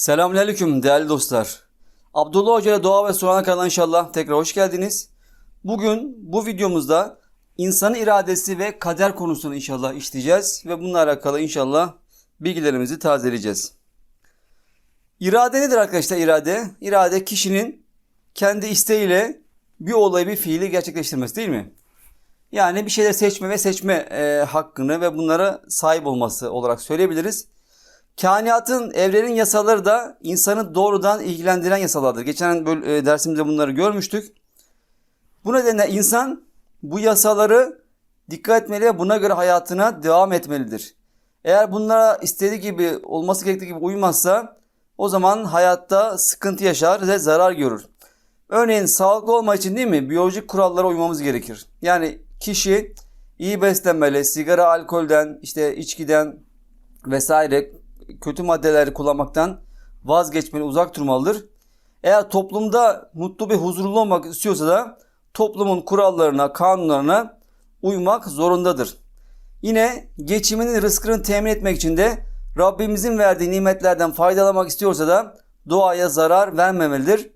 Selamünaleyküm değerli dostlar. Abdullah Hoca ile Doğa ve Sorana kanalına inşallah tekrar hoş geldiniz. Bugün bu videomuzda insanın iradesi ve kader konusunu inşallah işleyeceğiz ve bununla alakalı inşallah bilgilerimizi tazeleyeceğiz. İrade nedir arkadaşlar irade? İrade kişinin kendi isteğiyle bir olayı bir fiili gerçekleştirmesi değil mi? Yani bir şeyler seçme ve seçme e, hakkını ve bunlara sahip olması olarak söyleyebiliriz. Kainatın, evrenin yasaları da insanı doğrudan ilgilendiren yasalardır. Geçen e, dersimizde bunları görmüştük. Bu nedenle insan bu yasaları dikkat etmeli ve buna göre hayatına devam etmelidir. Eğer bunlara istediği gibi olması gerektiği gibi uymazsa o zaman hayatta sıkıntı yaşar ve zarar görür. Örneğin sağlıklı olma için değil mi biyolojik kurallara uymamız gerekir. Yani kişi iyi beslenmeli, sigara, alkolden, işte içkiden vesaire kötü maddeleri kullanmaktan vazgeçmeli, uzak durmalıdır. Eğer toplumda mutlu ve huzurlu olmak istiyorsa da toplumun kurallarına, kanunlarına uymak zorundadır. Yine geçiminin rızkını temin etmek için de Rabbimizin verdiği nimetlerden faydalanmak istiyorsa da doğaya zarar vermemelidir.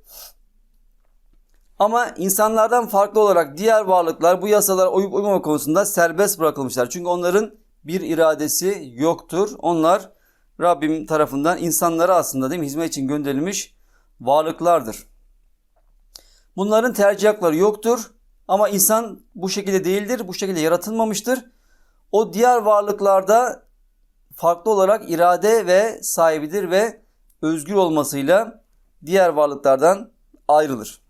Ama insanlardan farklı olarak diğer varlıklar bu yasalara uyup uymama konusunda serbest bırakılmışlar. Çünkü onların bir iradesi yoktur. Onlar Rabbim tarafından insanlara aslında değil mi hizmet için gönderilmiş varlıklardır. Bunların tercih yoktur. Ama insan bu şekilde değildir. Bu şekilde yaratılmamıştır. O diğer varlıklarda farklı olarak irade ve sahibidir ve özgür olmasıyla diğer varlıklardan ayrılır.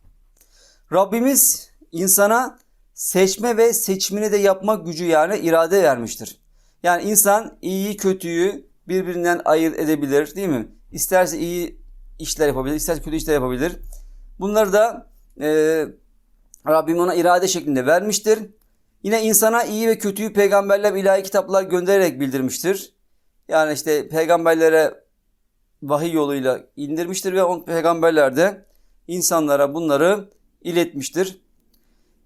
Rabbimiz insana seçme ve seçimini de yapma gücü yani irade vermiştir. Yani insan iyiyi kötüyü birbirinden ayırt edebilir değil mi? İsterse iyi işler yapabilir, isterse kötü işler yapabilir. Bunları da e, Rabbim ona irade şeklinde vermiştir. Yine insana iyi ve kötüyü peygamberler ilahi kitaplar göndererek bildirmiştir. Yani işte peygamberlere vahiy yoluyla indirmiştir ve on peygamberler de insanlara bunları iletmiştir.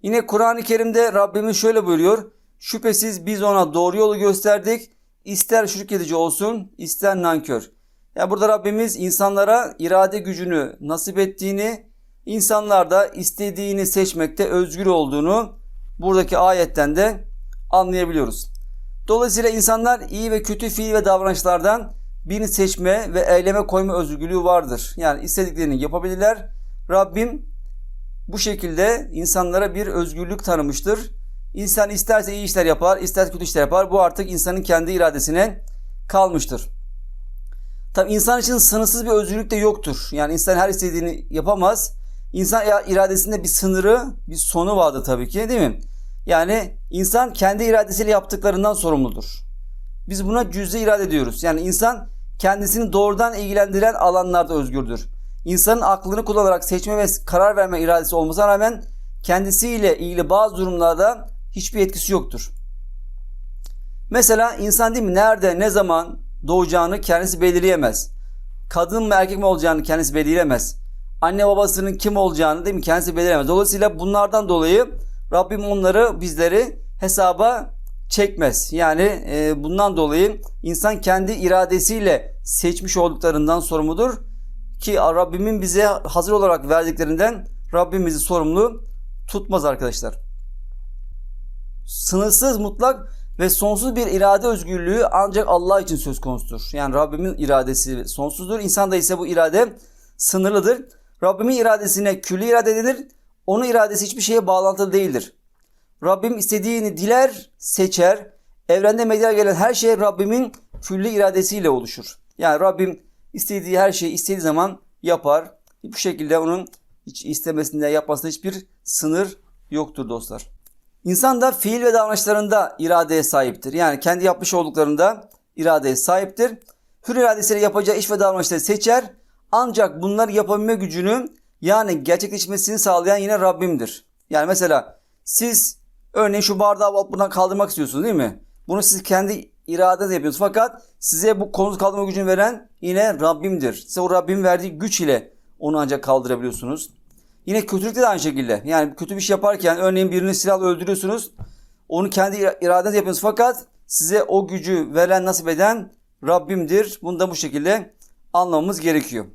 Yine Kur'an-ı Kerim'de Rabbimiz şöyle buyuruyor. Şüphesiz biz ona doğru yolu gösterdik. İster şirk edici olsun, ister nankör. Ya burada Rabbimiz insanlara irade gücünü nasip ettiğini, insanlar da istediğini seçmekte özgür olduğunu buradaki ayetten de anlayabiliyoruz. Dolayısıyla insanlar iyi ve kötü fiil ve davranışlardan birini seçme ve eyleme koyma özgürlüğü vardır. Yani istediklerini yapabilirler. Rabbim bu şekilde insanlara bir özgürlük tanımıştır. İnsan isterse iyi işler yapar, isterse kötü işler yapar. Bu artık insanın kendi iradesine kalmıştır. Tabi insan için sınırsız bir özgürlük de yoktur. Yani insan her istediğini yapamaz. İnsan iradesinde bir sınırı, bir sonu vardır tabii ki değil mi? Yani insan kendi iradesiyle yaptıklarından sorumludur. Biz buna cüz'i irade diyoruz. Yani insan kendisini doğrudan ilgilendiren alanlarda özgürdür. İnsanın aklını kullanarak seçme ve karar verme iradesi olmasına rağmen kendisiyle ilgili bazı durumlarda hiçbir etkisi yoktur. Mesela insan değil mi nerede ne zaman doğacağını kendisi belirleyemez. Kadın mı erkek mi olacağını kendisi belirleyemez. Anne babasının kim olacağını değil mi kendisi belirleyemez. Dolayısıyla bunlardan dolayı Rabbim onları bizleri hesaba çekmez. Yani e, bundan dolayı insan kendi iradesiyle seçmiş olduklarından sorumludur. Ki Rabbimin bize hazır olarak verdiklerinden Rabbim bizi sorumlu tutmaz arkadaşlar. Sınırsız, mutlak ve sonsuz bir irade özgürlüğü ancak Allah için söz konusudur. Yani Rabbimin iradesi sonsuzdur. İnsanda ise bu irade sınırlıdır. Rabbimin iradesine külli irade denir. Onun iradesi hiçbir şeye bağlantılı değildir. Rabbim istediğini diler, seçer. Evrende meydana gelen her şey Rabbimin külli iradesiyle oluşur. Yani Rabbim istediği her şeyi istediği zaman yapar. Bu şekilde onun hiç istemesinde yapmasında hiçbir sınır yoktur dostlar. İnsan da fiil ve davranışlarında iradeye sahiptir. Yani kendi yapmış olduklarında iradeye sahiptir. Hür iradesiyle yapacağı iş ve davranışları seçer. Ancak bunları yapabilme gücünü yani gerçekleşmesini sağlayan yine Rabbimdir. Yani mesela siz örneğin şu bardağı buradan kaldırmak istiyorsunuz değil mi? Bunu siz kendi iradenizle yapıyorsunuz. Fakat size bu konuyu kaldırma gücünü veren yine Rabbimdir. Size o Rabbim verdiği güç ile onu ancak kaldırabiliyorsunuz. Yine kötülükte de aynı şekilde. Yani kötü bir şey yaparken örneğin birini silahla öldürüyorsunuz. Onu kendi iradenizle yapıyorsunuz. Fakat size o gücü veren nasip eden Rabbimdir. Bunu da bu şekilde anlamamız gerekiyor.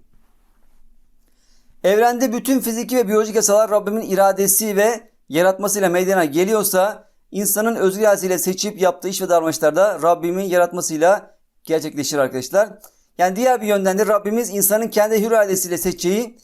Evrende bütün fiziki ve biyolojik yasalar Rabbimin iradesi ve yaratmasıyla meydana geliyorsa insanın özgür iradesiyle seçip yaptığı iş ve davranışlarda Rabbimin yaratmasıyla gerçekleşir arkadaşlar. Yani diğer bir yönden de Rabbimiz insanın kendi hür iradesiyle seçeceği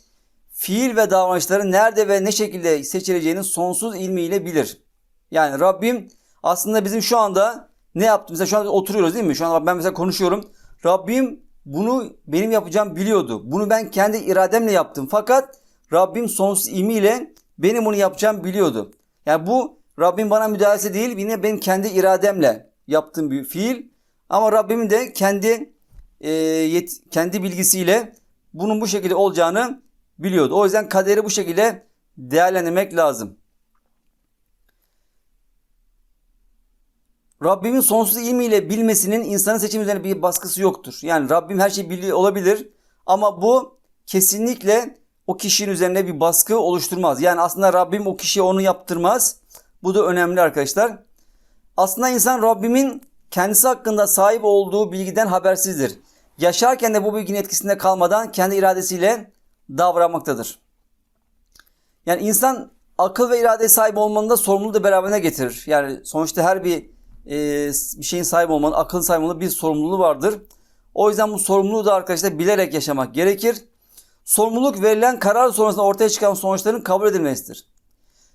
fiil ve davranışları nerede ve ne şekilde seçileceğinin sonsuz ilmiyle bilir. Yani Rabbim aslında bizim şu anda ne yaptı? Mesela şu an oturuyoruz değil mi? Şu an ben mesela konuşuyorum. Rabbim bunu benim yapacağım biliyordu. Bunu ben kendi irademle yaptım. Fakat Rabbim sonsuz ilmiyle benim bunu yapacağım biliyordu. Yani bu Rabbim bana müdahalesi değil yine benim kendi irademle yaptığım bir fiil. Ama Rabbimin de kendi e, yet, kendi bilgisiyle bunun bu şekilde olacağını biliyordu. O yüzden kaderi bu şekilde değerlendirmek lazım. Rabbimin sonsuz ilmiyle bilmesinin insanın seçim üzerine bir baskısı yoktur. Yani Rabbim her şeyi biliyor olabilir ama bu kesinlikle o kişinin üzerine bir baskı oluşturmaz. Yani aslında Rabbim o kişiye onu yaptırmaz. Bu da önemli arkadaşlar. Aslında insan Rabbimin kendisi hakkında sahip olduğu bilgiden habersizdir. Yaşarken de bu bilginin etkisinde kalmadan kendi iradesiyle davranmaktadır. Yani insan akıl ve irade sahibi olmanın da sorumluluğu da beraberine getirir. Yani sonuçta her bir e, bir şeyin sahibi olmanın, akıl sahibi olmanın bir sorumluluğu vardır. O yüzden bu sorumluluğu da arkadaşlar bilerek yaşamak gerekir. Sorumluluk verilen karar sonrasında ortaya çıkan sonuçların kabul edilmesidir.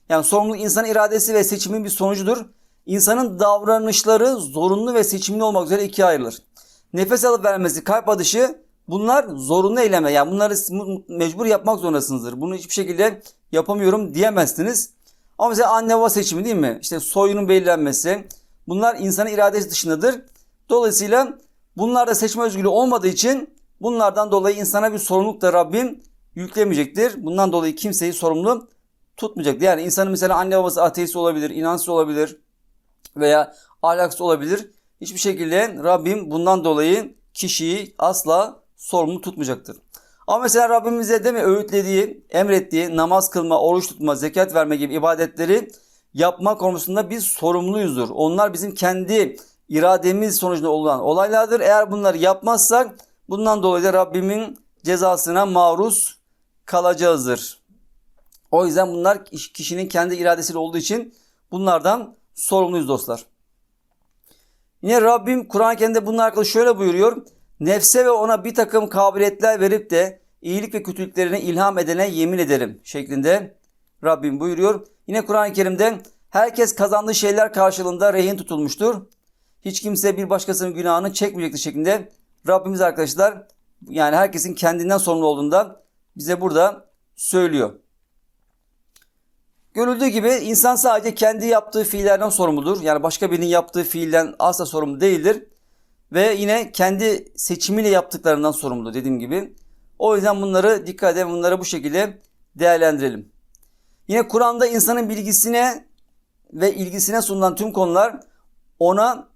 Yani sorumluluk insanın iradesi ve seçimin bir sonucudur. İnsanın davranışları zorunlu ve seçimli olmak üzere ikiye ayrılır. Nefes alıp vermesi, kalp atışı bunlar zorunlu eyleme. Yani bunları mecbur yapmak zorundasınızdır. Bunu hiçbir şekilde yapamıyorum diyemezsiniz. Ama mesela anne baba seçimi değil mi? İşte soyunun belirlenmesi. Bunlar insanın iradesi dışındadır. Dolayısıyla bunlarda seçme özgürlüğü olmadığı için bunlardan dolayı insana bir sorumluluk da Rabbim yüklemeyecektir. Bundan dolayı kimseyi sorumlu tutmayacaktır. Yani insanın mesela anne babası ateist olabilir, inançsız olabilir veya ahlaksız olabilir. Hiçbir şekilde Rabbim bundan dolayı kişiyi asla sorumlu tutmayacaktır. Ama mesela Rabbimize değil mi öğütlediği, emrettiği namaz kılma, oruç tutma, zekat verme gibi ibadetleri yapma konusunda biz sorumluyuzdur. Onlar bizim kendi irademiz sonucunda olan olaylardır. Eğer bunları yapmazsak bundan dolayı da Rabbimin cezasına maruz kalacağızdır. O yüzden bunlar kişinin kendi iradesiyle olduğu için bunlardan sorumluyuz dostlar. Yine Rabbim Kur'an-ı Kerim'de bununla alakalı şöyle buyuruyor. Nefse ve ona bir takım kabiliyetler verip de iyilik ve kötülüklerine ilham edene yemin ederim şeklinde Rabbim buyuruyor. Yine Kur'an-ı Kerim'de herkes kazandığı şeyler karşılığında rehin tutulmuştur. Hiç kimse bir başkasının günahını çekmeyecektir şeklinde Rabbimiz arkadaşlar yani herkesin kendinden sorumlu olduğunda bize burada söylüyor. Görüldüğü gibi insan sadece kendi yaptığı fiillerden sorumludur. Yani başka birinin yaptığı fiilden asla sorumlu değildir. Ve yine kendi seçimiyle yaptıklarından sorumlu dediğim gibi. O yüzden bunları dikkat edin bunları bu şekilde değerlendirelim. Yine Kur'an'da insanın bilgisine ve ilgisine sunulan tüm konular ona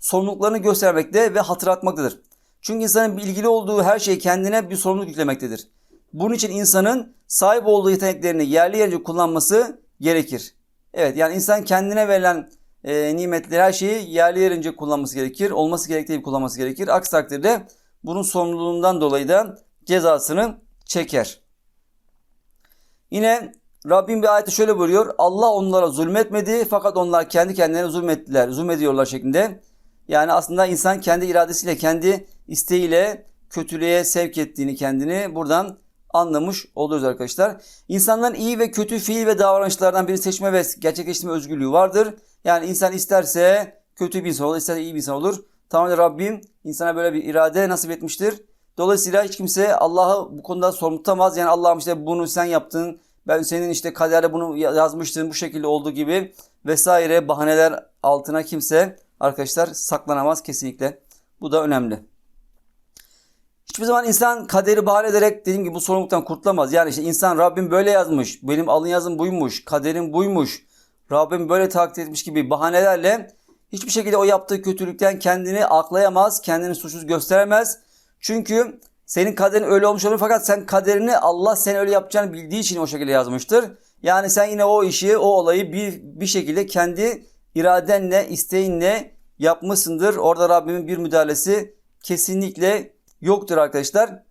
sorumluluklarını göstermekte ve hatırlatmaktadır. Çünkü insanın bilgili olduğu her şey kendine bir sorumluluk yüklemektedir. Bunun için insanın sahip olduğu yeteneklerini yerli yerince kullanması gerekir. Evet yani insan kendine verilen e, nimetleri her şeyi yerli yerince kullanması gerekir. Olması gerektiği gibi kullanması gerekir. Aksi takdirde bunun sorumluluğundan dolayı da cezasını çeker. Yine Rabbim bir ayette şöyle buyuruyor. Allah onlara zulmetmedi fakat onlar kendi kendilerine zulmettiler. Zulmediyorlar şeklinde. Yani aslında insan kendi iradesiyle, kendi isteğiyle kötülüğe sevk ettiğini kendini buradan anlamış oluyoruz arkadaşlar. İnsanların iyi ve kötü fiil ve davranışlardan birini seçme ve gerçekleştirme özgürlüğü vardır. Yani insan isterse kötü bir insan olur, isterse iyi bir insan olur. Tamamen Rabbim insana böyle bir irade nasip etmiştir. Dolayısıyla hiç kimse Allah'ı bu konuda sorumlu tutamaz. Yani Allah'ım işte bunu sen yaptın, ben senin işte kaderde bunu yazmıştın bu şekilde olduğu gibi vesaire bahaneler altına kimse arkadaşlar saklanamaz kesinlikle. Bu da önemli. Hiçbir zaman insan kaderi bahane ederek dediğim gibi bu sorumluluktan kurtulamaz. Yani işte insan Rabbim böyle yazmış, benim alın yazım buymuş, kaderim buymuş, Rabbim böyle takdir etmiş gibi bahanelerle hiçbir şekilde o yaptığı kötülükten kendini aklayamaz, kendini suçsuz gösteremez. Çünkü senin kaderin öyle olmuş olur fakat sen kaderini Allah seni öyle yapacağını bildiği için o şekilde yazmıştır. Yani sen yine o işi, o olayı bir, bir şekilde kendi iradenle, isteğinle yapmışsındır. Orada Rabbimin bir müdahalesi kesinlikle yoktur arkadaşlar.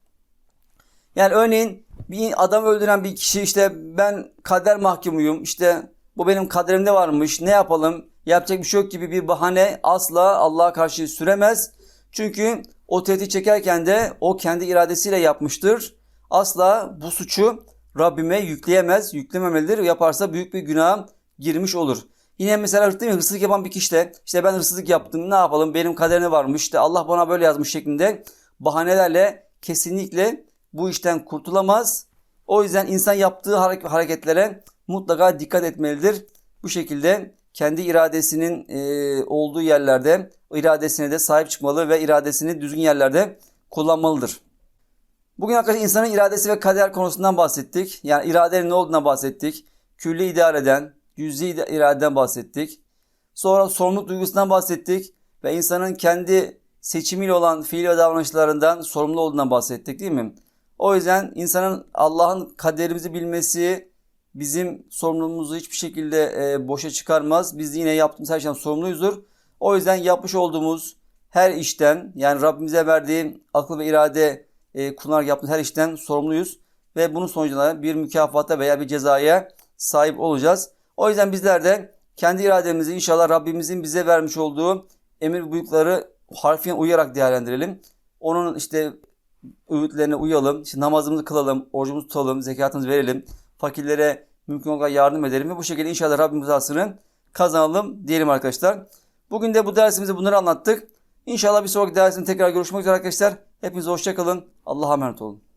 Yani örneğin bir adam öldüren bir kişi işte ben kader mahkumuyum işte bu benim kaderimde varmış ne yapalım yapacak bir şey yok gibi bir bahane asla Allah'a karşı süremez. Çünkü o tehdit çekerken de o kendi iradesiyle yapmıştır. Asla bu suçu Rabbime yükleyemez, yüklememelidir. Yaparsa büyük bir günaha girmiş olur. Yine mesela değil mi, hırsızlık yapan bir kişi de işte ben hırsızlık yaptım ne yapalım benim kaderime varmış işte Allah bana böyle yazmış şeklinde bahanelerle kesinlikle bu işten kurtulamaz. O yüzden insan yaptığı hare- hareketlere mutlaka dikkat etmelidir. Bu şekilde kendi iradesinin e, olduğu yerlerde iradesine de sahip çıkmalı ve iradesini düzgün yerlerde kullanmalıdır. Bugün arkadaşlar insanın iradesi ve kader konusundan bahsettik. Yani iradenin ne olduğundan bahsettik. Külli idareden, cüz'i iradeden bahsettik. Sonra sorumluluk duygusundan bahsettik. Ve insanın kendi seçimiyle olan fiil ve davranışlarından sorumlu olduğundan bahsettik değil mi? O yüzden insanın Allah'ın kaderimizi bilmesi bizim sorumluluğumuzu hiçbir şekilde e, boşa çıkarmaz. Biz yine yaptığımız her şeyden sorumluyuzdur. O yüzden yapmış olduğumuz her işten yani Rabbimize verdiği akıl ve irade e, kullanarak yaptığımız her işten sorumluyuz. Ve bunun sonucunda bir mükafata veya bir cezaya sahip olacağız. O yüzden bizler de kendi irademizi inşallah Rabbimizin bize vermiş olduğu emir buyrukları harfiyen uyarak değerlendirelim. Onun işte öğütlerine uyalım. İşte namazımızı kılalım, orucumuzu tutalım, zekatımızı verelim. Fakirlere mümkün kadar yardım edelim ve bu şekilde inşallah Rabbim rızasını kazanalım diyelim arkadaşlar. Bugün de bu dersimizde bunları anlattık. İnşallah bir sonraki dersimde tekrar görüşmek üzere arkadaşlar. Hepinize hoşçakalın. Allah'a emanet olun.